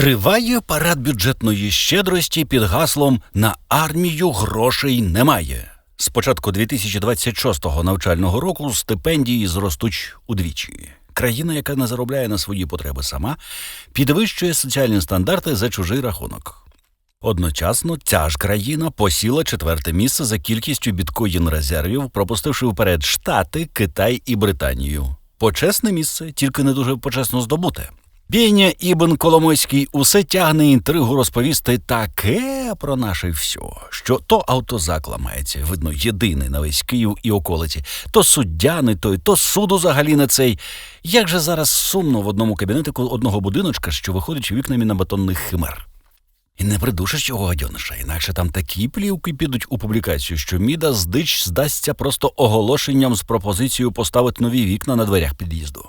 Триває парад бюджетної щедрості під гаслом На армію грошей немає. З початку 2026 навчального року стипендії зростуть удвічі. Країна, яка не заробляє на свої потреби сама, підвищує соціальні стандарти за чужий рахунок. Одночасно ця ж країна посіла четверте місце за кількістю біткоїн резервів, пропустивши вперед Штати, Китай і Британію. Почесне місце, тільки не дуже почесно здобуте. Бєня Ібн Коломойський усе тягне інтригу розповісти таке про наше все, що то автозак ламається, видно, єдиний на весь Київ і околиці, то суддя не той, то суд взагалі не цей. Як же зараз сумно в одному кабінетику одного будиночка, що виходить вікнами на бетонних химер. І не придушиш цього гадьониша, інакше там такі плівки підуть у публікацію, що міда здич здасться просто оголошенням з пропозицією поставити нові вікна на дверях під'їзду.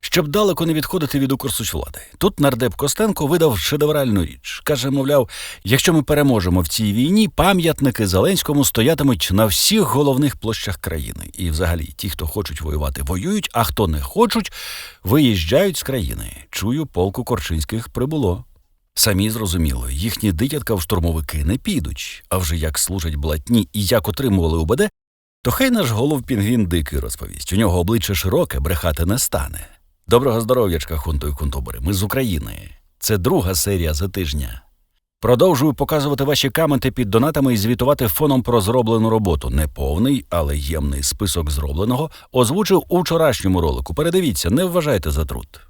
Щоб далеко не відходити від укурсу влади. Тут нардеп Костенко видав шедевральну річ. Каже, мовляв, якщо ми переможемо в цій війні, пам'ятники Зеленському стоятимуть на всіх головних площах країни. І взагалі, ті, хто хочуть воювати, воюють, а хто не хочуть, виїжджають з країни. Чую, полку Корчинських прибуло. Самі зрозуміло, їхні дитятка в штурмовики не підуть, а вже як служать блатні і як отримували УБД, то хай наш голов пінгвін дикий розповість. У нього обличчя широке, брехати не стане. Доброго здоров'ячка, хунту і хунтубери. Ми з України. Це друга серія за тижня. Продовжую показувати ваші каменти під донатами і звітувати фоном про зроблену роботу. Не повний, але ємний список зробленого озвучив у вчорашньому ролику. Передивіться, не вважайте за труд.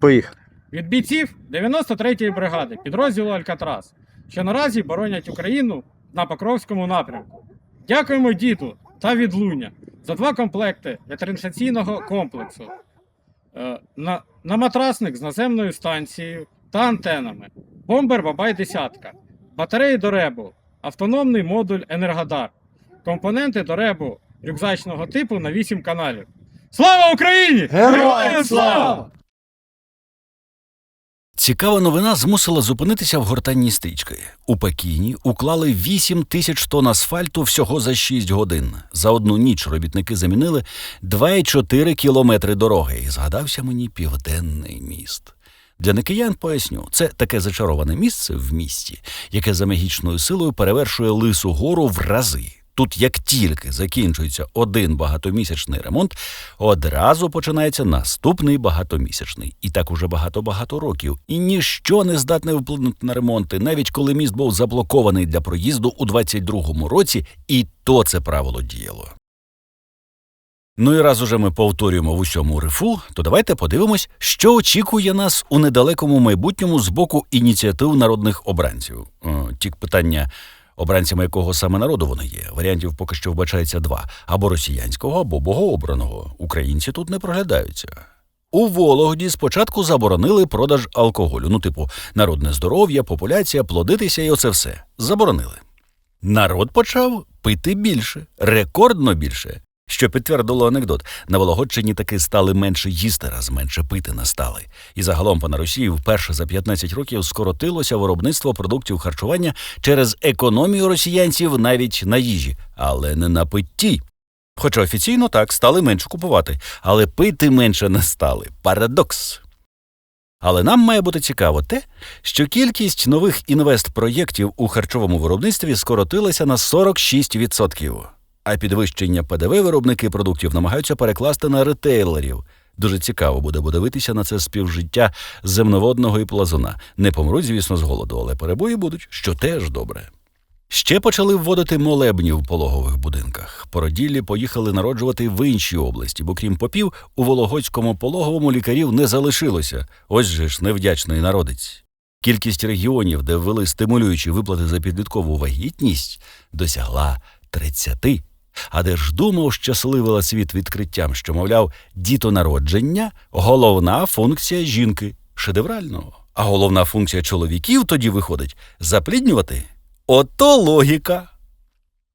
Поїхали. від бійців 93-ї бригади підрозділу Алькатрас, що наразі боронять Україну на Покровському напрямку. Дякуємо діду та відлуння за два комплекти ветеринаційного комплексу. Е, На, на матрасник з наземною станцією та антенами, бомбер Бабай десятка, батареї до ребу, автономний модуль Енергодар, компоненти до ребу рюкзачного типу на 8 каналів. Слава Україні! Героям слава! Цікава новина змусила зупинитися в гортанні стрічки. У Пекіні уклали 8 тисяч тонн асфальту всього за 6 годин. За одну ніч робітники замінили 2,4 кілометри дороги. І згадався мені південний міст. Для некиян поясню, це таке зачароване місце в місті, яке за магічною силою перевершує лису гору в рази. Тут, як тільки закінчується один багатомісячний ремонт, одразу починається наступний багатомісячний. І так уже багато-багато років. І ніщо не здатне вплинути на ремонти, навіть коли міст був заблокований для проїзду у 22-му році, і то це правило діяло. Ну і раз уже ми повторюємо в усьому рифу, то давайте подивимось, що очікує нас у недалекому майбутньому з боку ініціатив народних обранців. Тік питання, обранцями якого саме народу вони є. Варіантів поки що вбачається два: або росіянського, або богообраного. Українці тут не проглядаються. У Вологді спочатку заборонили продаж алкоголю. Ну, типу, народне здоров'я, популяція, плодитися і оце все. Заборонили. Народ почав пити більше, рекордно більше. Що підтвердило анекдот, на Вологодчині таки стали менше їсти, раз менше пити не стали. І загалом по Росії вперше за 15 років скоротилося виробництво продуктів харчування через економію росіянців навіть на їжі, але не на питті. Хоча офіційно так стали менше купувати, але пити менше не стали. Парадокс. Але нам має бути цікаво те, що кількість нових інвестпроєктів у харчовому виробництві скоротилася на 46%. А підвищення ПДВ виробники продуктів намагаються перекласти на ретейлерів. Дуже цікаво буде подивитися на це співжиття земноводного і плазуна. Не помруть, звісно, з голоду, але перебої будуть, що теж добре. Ще почали вводити молебні в пологових будинках. Породіллі поїхали народжувати в іншій області, бо крім попів, у Вологодському пологовому лікарів не залишилося. Ось же ж невдячний народець. Кількість регіонів, де ввели стимулюючі виплати за підліткову вагітність, досягла 30. А де ж думав щасливила світ відкриттям, що, мовляв, дітонародження головна функція жінки шедеврально. А головна функція чоловіків тоді виходить запліднювати. Ото логіка.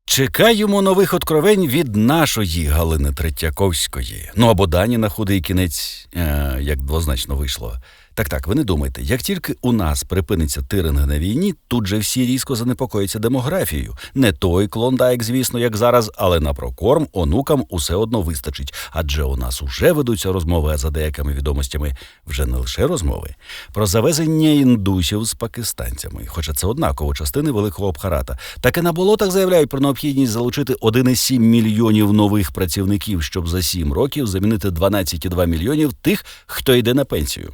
Чекаємо нових откровень від нашої Галини Третьяковської. Ну або Дані на худий кінець, е, як двозначно вийшло. Так так, ви не думайте, як тільки у нас припиниться тиринг на війні, тут же всі різко занепокоїться демографією. Не той клондайк, звісно, як зараз, але на прокорм онукам усе одно вистачить. Адже у нас уже ведуться розмови, а за деякими відомостями вже не лише розмови, про завезення індусів з пакистанцями, хоча це однаково частини великого обхарата. Так і на болотах заявляють про необхідність залучити 1,7 мільйонів нових працівників, щоб за 7 років замінити 12,2 мільйонів тих, хто йде на пенсію.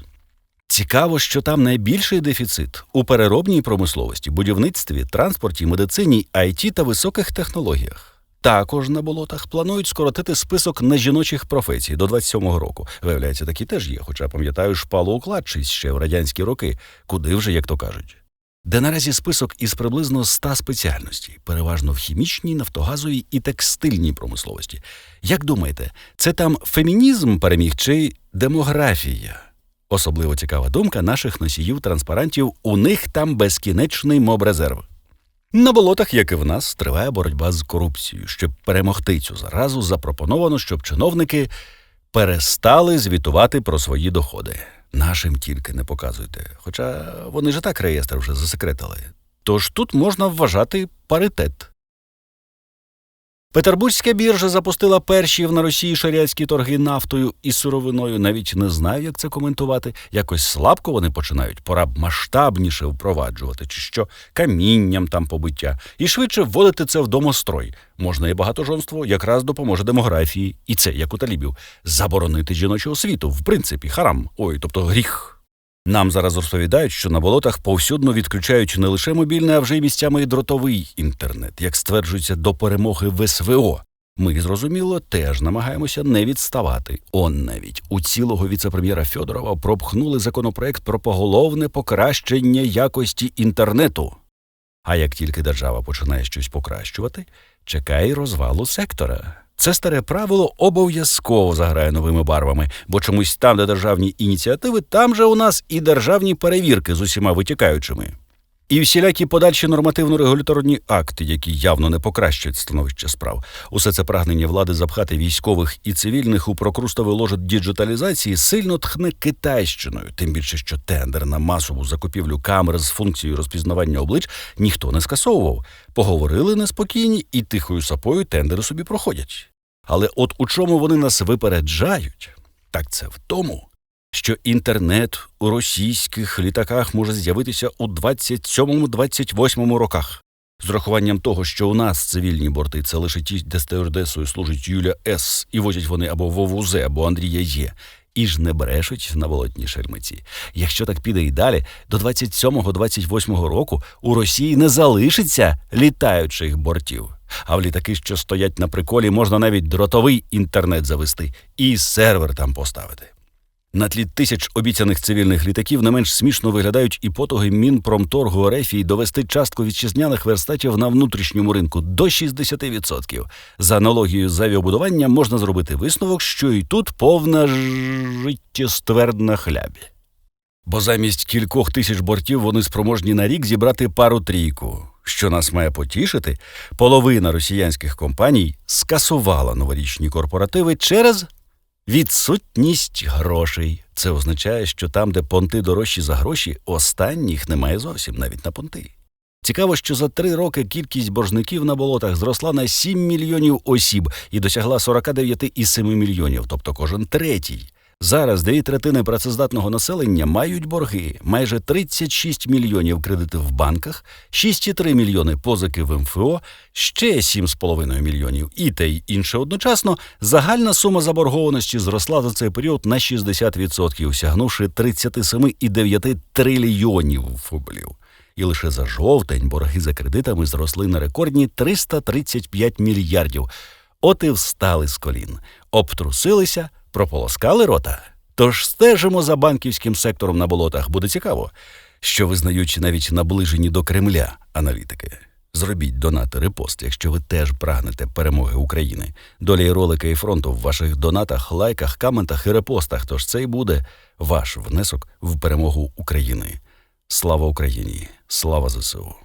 Цікаво, що там найбільший дефіцит у переробній промисловості, будівництві, транспорті, медицині, IT та високих технологіях. Також на болотах планують скоротити список нежіночих професій до 27-го року. Виявляється, такі теж є, хоча пам'ятаю шпалоукладчість ще в радянські роки, куди вже, як то кажуть. Де наразі список із приблизно 100 спеціальностей, переважно в хімічній, нафтогазовій і текстильній промисловості. Як думаєте, це там фемінізм переміг чи демографія? Особливо цікава думка наших носіїв транспарантів. У них там безкінечний мобрезерв. На болотах, як і в нас, триває боротьба з корупцією. Щоб перемогти цю заразу, запропоновано, щоб чиновники перестали звітувати про свої доходи. Нашим тільки не показуйте. Хоча вони ж так реєстр вже засекретили. Тож тут можна вважати паритет. Петербурзька біржа запустила перші на Росії шаріатські торги нафтою і сировиною. Навіть не знаю, як це коментувати. Якось слабко вони починають. Пора б масштабніше впроваджувати, чи що камінням там побиття, і швидше вводити це в домострой. Можна і багатожонство якраз допоможе демографії, і це як у талібів заборонити жіночу освіту. В принципі, харам, ой, тобто гріх. Нам зараз розповідають, що на болотах повсюдно відключають не лише мобільний, а вже й місцями і дротовий інтернет, як стверджується до перемоги в СВО. Ми, зрозуміло, теж намагаємося не відставати. Он навіть у цілого віцепрем'єра Фьодорова пропхнули законопроект про поголовне покращення якості інтернету. А як тільки держава починає щось покращувати, чекає розвалу сектора. Це старе правило обов'язково заграє новими барвами, бо чомусь там, де державні ініціативи, там же у нас і державні перевірки з усіма витікаючими. І всілякі подальші нормативно-регуляторні акти, які явно не покращують становище справ. Усе це прагнення влади запхати військових і цивільних у прокрустовий ложит діджиталізації сильно тхне китайщиною, тим більше, що тендер на масову закупівлю камер з функцією розпізнавання облич ніхто не скасовував. Поговорили неспокійні і тихою сапою тендери собі проходять. Але от у чому вони нас випереджають, так це в тому, що інтернет у російських літаках може з'явитися у 27-28 роках. З урахуванням того, що у нас цивільні борти це лише ті, де стюардесою служить Юля С. і возять вони або Вову З, або Андрія Є. І ж не брешуть на болотній шельмиці. Якщо так піде і далі, до 27-28 року у Росії не залишиться літаючих бортів. А в літаки, що стоять на приколі, можна навіть дротовий інтернет завести і сервер там поставити. На тлі тисяч обіцяних цивільних літаків не менш смішно виглядають і потуги Мінпромторгу Орефії довести частку вітчизняних верстатів на внутрішньому ринку до 60%. За аналогією з авіабудуванням можна зробити висновок, що і тут повна життєстверд на хлябі. Бо замість кількох тисяч бортів вони спроможні на рік зібрати пару-трійку. Що нас має потішити, половина росіянських компаній скасувала новорічні корпоративи через Відсутність грошей. Це означає, що там, де понти дорожчі за гроші, останніх немає зовсім навіть на понти. Цікаво, що за три роки кількість боржників на болотах зросла на 7 мільйонів осіб і досягла 49,7 мільйонів, тобто кожен третій. Зараз дві третини працездатного населення мають борги, майже 36 мільйонів кредитів в банках, 6,3 мільйони позики в МФО, ще 7,5 мільйонів і те й інше одночасно. Загальна сума заборгованості зросла за цей період на 60%, сягнувши 37,9 трильйонів рублів. І лише за жовтень борги за кредитами зросли на рекордні 335 мільярдів. От і встали з колін, обтрусилися, прополоскали рота. Тож стежимо за банківським сектором на болотах. Буде цікаво, що визнають навіть наближені до Кремля аналітики. Зробіть донати репост, якщо ви теж прагнете перемоги України. Доля і ролика і фронту в ваших донатах, лайках, коментах і репостах. Тож це й буде ваш внесок в перемогу України. Слава Україні! Слава ЗСУ!